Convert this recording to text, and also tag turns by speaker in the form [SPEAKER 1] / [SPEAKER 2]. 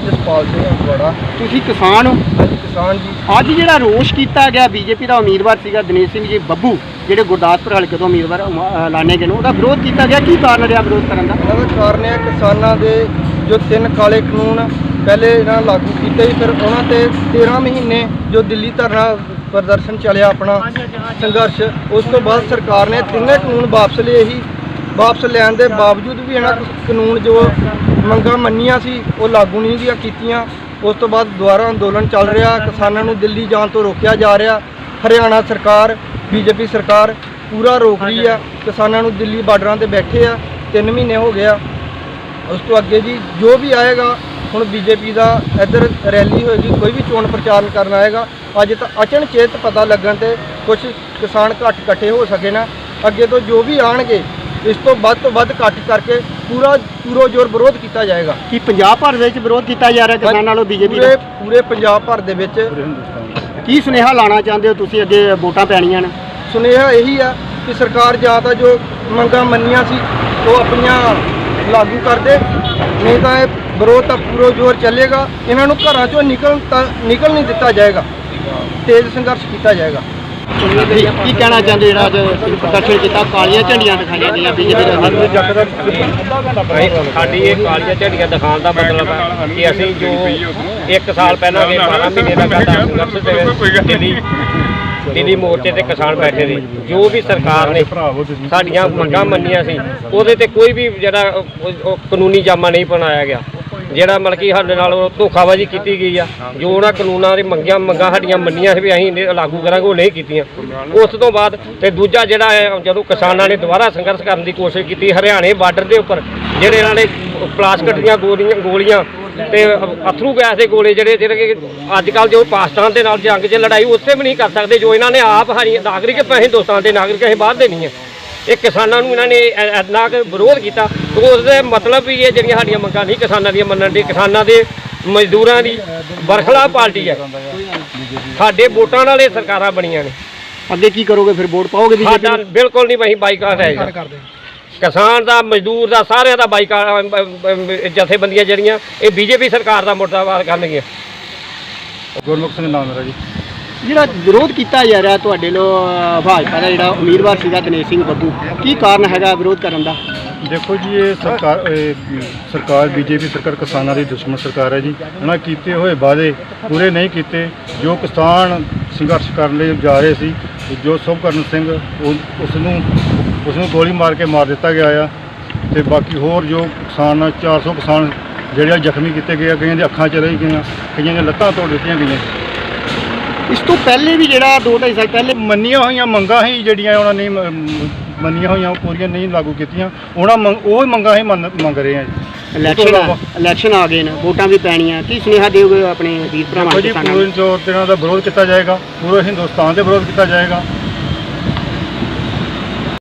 [SPEAKER 1] ਜਸਪਾਲ ਸਿੰਘ ਅਗਵਾੜਾ
[SPEAKER 2] ਤੁਸੀਂ ਕਿਸਾਨ ਹੋ?
[SPEAKER 1] ਹਾਂਜੀ ਕਿਸਾਨ ਜੀ।
[SPEAKER 2] ਅੱਜ ਜਿਹੜਾ ਰੋਸ਼ ਕੀਤਾ ਗਿਆ ਬੀਜੇਪੀ ਦਾ ਉਮੀਦਵਾਰ ਸੀਗਾ ਦਿਨੇਸ਼ ਸਿੰਘ ਜੀ ਬੱਬੂ ਜਿਹੜੇ ਗੁਰਦਾਸਪੁਰ ਹਲਕੇ ਤੋਂ ਉਮੀਦਵਾਰ ਐਲਾਨੇ ਗਏ ਨੇ ਉਹਦਾ ਵਿਰੋਧ ਕੀਤਾ ਗਿਆ ਕੀ ਕਾਰਨ ਰਿਹਾ ਵਿਰੋਧ ਕਰਨ ਦਾ?
[SPEAKER 1] ਇਹਨਾਂ ਦਾ ਕਾਰਨ ਹੈ ਕਿਸਾਨਾਂ ਦੇ ਜੋ ਤਿੰਨ ਕਾਲੇ ਕਾਨੂੰਨ ਪਹਿਲੇ ਇਹਨਾਂ ਲਾਗੂ ਕੀਤੇ ਸੀ ਫਿਰ ਉਹਨਾਂ ਤੇ 13 ਮਹੀਨੇ ਜੋ ਦਿੱਲੀ ਧਰਨਾ ਪ੍ਰਦਰਸ਼ਨ ਚੱਲਿਆ ਆਪਣਾ ਸੰਘਰਸ਼ ਉਸ ਤੋਂ ਬਾਅਦ ਸਰਕਾਰ ਨੇ ਤਿੰਨੇ ਕਾਨੂੰਨ ਵਾਪਸ ਲਏ ਹੀ ਵਾਪਸ ਲੈਣ ਦੇ ਬਾਵਜੂਦ ਵੀ ਇਹਨਾਂ ਕਾਨੂੰਨ ਜੋ ਮੰਗਾਂ ਮੰਨੀਆਂ ਸੀ, ਉਹ ਲਾਗੂ ਨਹੀਂ ਦੀਆਂ ਕੀਤੀਆਂ। ਉਸ ਤੋਂ ਬਾਅਦ ਦੁਬਾਰਾ ਅੰਦੋਲਨ ਚੱਲ ਰਿਹਾ। ਕਿਸਾਨਾਂ ਨੂੰ ਦਿੱਲੀ ਜਾਣ ਤੋਂ ਰੋਕਿਆ ਜਾ ਰਿਹਾ। ਹਰਿਆਣਾ ਸਰਕਾਰ, ਬੀਜੇਪੀ ਸਰਕਾਰ ਪੂਰਾ ਰੋਕ ਰਹੀ ਆ। ਕਿਸਾਨਾਂ ਨੂੰ ਦਿੱਲੀ ਬਾਰਡਰਾਂ ਤੇ ਬੈਠੇ ਆ। 3 ਮਹੀਨੇ ਹੋ ਗਿਆ ਉਸ ਤੋਂ ਅੱਗੇ ਜੀ, ਜੋ ਵੀ ਆਏਗਾ, ਹੁਣ ਬੀਜੇਪੀ ਦਾ ਇੱਧਰ ਰੈਲੀ ਹੋਏਗੀ, ਕੋਈ ਵੀ ਚੋਣ ਪ੍ਰਚਾਰ ਕਰਨ ਆਏਗਾ, ਅੱਜ ਤਾਂ ਅਚਨਚੇਤ ਪਤਾ ਲੱਗਣ ਤੇ ਕੁਝ ਕਿਸਾਨ ਘੱਟ ਇਕੱਠੇ ਹੋ ਸਕੇ ਨਾ। ਅੱਗੇ ਤੋਂ ਜੋ ਵੀ ਆਣਗੇ ਇਸ ਤੋਂ ਵੱਧ ਤੋਂ ਵੱਧ ਘੱਟ ਕਰਕੇ ਪੂਰਾ ਪੂਰੋ ਜ਼ੋਰ ਵਿਰੋਧ ਕੀਤਾ ਜਾਏਗਾ।
[SPEAKER 2] ਕੀ ਪੰਜਾਬ ਭਰ ਦੇ ਵਿੱਚ ਵਿਰੋਧ ਕੀਤਾ ਜਾ ਰਿਹਾ ਕਿਸਾਨਾਂ ਨਾਲੋਂ ਬੀਜੇਪੀ
[SPEAKER 1] ਪੂਰੇ
[SPEAKER 2] ਦਾ?
[SPEAKER 1] ਪੂਰੇ ਪੰਜਾਬ ਭਰ ਦੇ ਵਿੱਚ
[SPEAKER 2] ਕੀ ਸੁਨੇਹਾ ਲਾਣਾ ਚਾਹੁੰਦੇ ਹੋ ਤੁਸੀਂ ਅੱਗੇ ਵੋਟਾਂ ਪੈਣੀਆਂ ਨੇ?
[SPEAKER 1] ਸੁਨੇਹਾ ਇਹੀ ਆ ਕਿ ਸਰਕਾਰ ਜਾਂ ਤਾਂ ਜੋ ਮੰਗਾਂ ਮੰਨੀਆਂ ਸੀ ਉਹ ਆਪਣੀਆਂ ਲਾਗੂ ਕਰ ਦੇ। ਨਹੀਂ ਤਾਂ ਇਹ ਵਿਰੋਧ ਤਾਂ ਪੂਰਾ ਜ਼ੋਰ ਚੱਲੇਗਾ। ਇਹਨਾਂ ਨੂੰ ਘਰਾਂ ਚੋਂ ਨਿਕਲ ਤਾਂ ਨਿਕਲ ਨਹੀਂ ਦਿੱਤਾ ਜਾਏਗਾ। ਤੇਜ਼ ਸੰਘਰਸ਼ ਕੀਤਾ ਜਾਏਗਾ।
[SPEAKER 2] ਕੀ ਕੀ ਕਹਿਣਾ ਚਾਹੁੰਦੇ ਜਿਹੜਾ ਅੱਜ ਪ੍ਰਦਰਸ਼ਨ ਕੀਤਾ? ਕਾਲੀਆਂ ਝੰਡੀਆਂ ਦਿਖਾਈਆਂ ਗਈਆਂ ਬੀਜੇਪੀ ਦੇ ਉਮੀਦਵਾਰ
[SPEAKER 3] ਸਾਡੀ ਇਹ ਕਾਲੀਆਂ ਝੰਡੀਆਂ ਦਿਖਾਉਣ ਦਾ ਮਤਲਬ ਹੈ ਕਿ ਅਸੀਂ ਜੋ ਇੱਕ ਸਾਲ ਪਹਿਲਾਂ ਦੇ 12 ਮਹੀਨੇ ਦਾ ਸਾਡਾ ਸੰਘਰਸ਼ ਤੇ ਦਿੱਲੀ ਦਿੱਲੀ ਮੋਰਚੇ ਤੇ ਕਿਸਾਨ ਬੈਠੇ ਸੀ। ਜੋ ਵੀ ਸਰਕਾਰ ਨੇ ਸਾਡੀਆਂ ਮੰਗਾਂ ਮੰਨੀਆਂ ਸੀ ਉਹਦੇ ਤੇ ਕੋਈ ਵੀ ਜਿਹੜਾ ਕਾਨੂੰਨੀ ਜਾਮਾ ਨਹੀਂ ਬਣਾਇਆ ਗਿਆ। ਜਿਹੜਾ ਮਤਲਬ ਕਿ ਸਾਡੇ ਨਾਲ ਉਹ ਧੋਖਾਬਾਜ਼ੀ ਕੀਤੀ ਗਈ ਆ, ਜੋ ਉਹਨਾਂ ਕਾਨੂੰਨਾਂ ਦੀ ਮੰਗੀਆਂ ਮੰਗਾਂ ਸਾਡੀਆਂ ਮੰਨੀਆਂ ਸੀ ਵੀ ਅਸੀਂ ਇਹਨੇ ਲਾਗੂ ਕਰਾਂਗੇ, ਉਹ ਨਹੀਂ ਕੀਤੀਆਂ। ਉਸ ਤੋਂ ਬਾਅਦ ਤੇ ਦੂਜਾ ਜਿਹੜਾ ਹੈ, ਜਦੋਂ ਕਿਸਾਨਾਂ ਨੇ ਦੁਬਾਰਾ ਸੰਘਰਸ਼ ਕਰਨ ਦੀ ਕੋਸ਼ਿਸ਼ ਕੀਤੀ, ਹਰਿਆਣੇ ਬਾਰਡਰ ਦੇ ਉੱਪਰ, ਜਿਹੜੇ ਇਹਨਾਂ ਨੇ ਪਲਾਸਟਿਕ ਦੀਆਂ ਗੋਲੀਆਂ ਗੋਲੀਆਂ ਤੇ ਅਥਰੂ ਗੈਸ ਦੇ ਗੋਲੇ ਜਿਹੜੇ ਜਿਹੜੇ ਕਿ ਅੱਜ ਕੱਲ ਜੋ ਪਾਕਿਸਤਾਨ ਦੇ ਨਾਲ ਜੰਗ 'ਚ ਲੜਾਈ ਉੱਥੇ ਵੀ ਨਹੀਂ ਕਰ ਸਕਦੇ, ਜੋ ਇਹਨਾਂ ਨੇ ਆਪ ਹਰੀ ਨਾਗਰਿਕ ਹਿੰਦੁਸਤਾਨ ਦੇ ਨਾਗਰਿਕ, ਅਸੀਂ ਬਾਹਰ ਦੇ ਨਹੀਂ ਆ ਇਹ ਕਿਸਾਨਾਂ ਨੂੰ ਇਹਨਾਂ ਨੇ ਇੰਨਾ ਕੁ ਵਿਰੋਧ ਕੀਤਾ। ਤੇ ਉਸ ਦੇ ਮਤਲਬ ਵੀ ਇਹ ਜਿਹੜੀਆਂ ਸਾਡੀਆਂ ਮੰਗਾਂ ਨਹੀਂ ਕਿਸਾਨਾਂ ਦੀਆਂ ਮੰਨਣ ਦੀ ਕਿਸਾਨਾਂ ਦੇ ਮਜ਼ਦੂਰਾਂ ਦੀ ਬਰਖਲਾਫ ਪਾਰਟੀ ਹੈ। ਸਾਡੇ ਵੋਟਾਂ ਨਾਲ ਇਹ ਸਰਕਾਰਾਂ ਬਣੀਆਂ ਨੇ।
[SPEAKER 2] ਅੱਗੇ ਕੀ ਕਰੋਗੇ? ਫਿਰ ਵੋਟ ਪਾਓਗੇ ਬੀਜੇਪੀ
[SPEAKER 3] ਸਾਡਾ ਬਿਲਕੁਲ ਨਹੀਂ ਵਹੀਂ ਬਾਈਕਾਟ ਹੈ ਕਿਸਾਨ ਦਾ ਮਜ਼ਦੂਰ ਦਾ ਸਾਰਿਆਂ ਦਾ ਬਾਈਕਾਟ ਜਥੇਬੰਦੀਆਂ ਜਿਹੜੀਆਂ ਇਹ ਬੀਜੇਪੀ ਸਰਕਾਰ ਦਾ ਮੁਰਦਾਬਾਦ ਕਰਨਗੀਆਂ।
[SPEAKER 4] ਗੁਰਮੁਖ ਸਿੰਘ ਨਾਮ ਮੇਰਾ ਜੀ।
[SPEAKER 2] ਜਿਹੜਾ ਵਿਰੋਧ ਕੀਤਾ ਜਾ ਰਿਹਾ ਤੁਹਾਡੇ ਲੋ ਭਾਜਪਾ ਦਾ ਜਿਹੜਾ ਉਮੀਦਵਾਰ ਸੀਗਾ ਦਿਨੇਸ਼ ਸਿੰਘ ਬੱਬੂ, ਕੀ ਕਾਰਨ ਹੈਗਾ ਵਿਰੋਧ ਕਰਨ ਦਾ?
[SPEAKER 4] ਦੇਖੋ ਜੀ, ਇਹ ਸਰਕਾਰ ਇਹ ਸਰਕਾਰ, ਬੀਜੇਪੀ ਸਰਕਾਰ ਕਿਸਾਨਾਂ ਦੀ ਦੁਸ਼ਮਣ ਸਰਕਾਰ ਹੈ ਜੀ। ਉਹਨਾਂ ਕੀਤੇ ਹੋਏ ਵਾਅਦੇ ਪੂਰੇ ਨਹੀਂ ਕੀਤੇ। ਜੋ ਕਿਸਾਨ ਸੰਘਰਸ਼ ਕਰਨ ਲਈ ਜਾ ਰਹੇ ਸੀ, ਜੋ ਸੁਭਕਰਨ ਸਿੰਘ, ਉਹ- ਉਸ ਨੂੰ ਉਸ ਨੂੰ ਗੋਲੀ ਮਾਰ ਕੇ ਮਾਰ ਦਿੱਤਾ ਗਿਆ ਆ। ਤੇ ਬਾਕੀ ਹੋਰ ਜੋ ਕਿਸਾਨ 400 ਕਿਸਾਨ ਜਿਹੜੇ ਆ ਜ਼ਖਮੀ ਕੀਤੇ ਗਏ ਆ, ਕਈਆਂ ਦੀਆਂ ਅੱਖਾਂ ਚਲੇ ਗਈਆਂ, ਕਈਆਂ ਦੀਆਂ ਲੱਤਾਂ ਤੋੜ ਦਿੱਤੀਆਂ ਗਈਆਂ।
[SPEAKER 2] ਇਸ ਤੋਂ ਪਹਿਲੇ ਵੀ ਜਿਹੜਾ 2.5 ਸਾਲ ਪਹਿਲੇ
[SPEAKER 4] ਮੰਨੀਆਂ ਹੋਈਆਂ ਮੰਗਾਂ ਹੀ ਜਿਹੜੀਆਂ ਉਹਨਾਂ ਨੇ ਮ- ਮੰਨੀਆਂ ਹੋਈਆਂ ਉਹ ਪੂਰੀਆਂ ਨਹੀਂ ਲਾਗੂ ਕੀਤੀਆਂ। ਉਹਨਾਂ ਮੰਗ ਉਹ ਹੀ ਮੰਗਾਂ ਹੀ ਮੰਨ- ਮੰਗ ਰਹੇ ਆ ਜੀ।
[SPEAKER 2] ਇਲੈਕਸ਼ਨ ਆ- ਇਲੈਕਸ਼ਨ ਆ ਗਏ ਨੇ ਵੋਟਾਂ ਵੀ ਪੈਣੀਆਂ। ਕੀ ਸੁਨੇਹਾ ਦਿਓਗੇ ਆਪਣੇ ਵੀਰ ਭਰਾਵਾਂ
[SPEAKER 4] ਦੇਖੋ ਜੀ
[SPEAKER 2] ਕਿਸਾਨਾਂ
[SPEAKER 4] ਪੂਰੇ
[SPEAKER 2] ਨੂੰ
[SPEAKER 4] ਤੌਰ ਤੇ ਇਹਨਾਂ ਦਾ ਵਿਰੋਧ ਕੀਤਾ ਜਾਏਗਾ ਪੂਰੇ ਹਿੰਦੁਸਤਾਨ ਦੇ ਵਿਰੋਧ ਕੀਤਾ ਜਾਏਗਾ।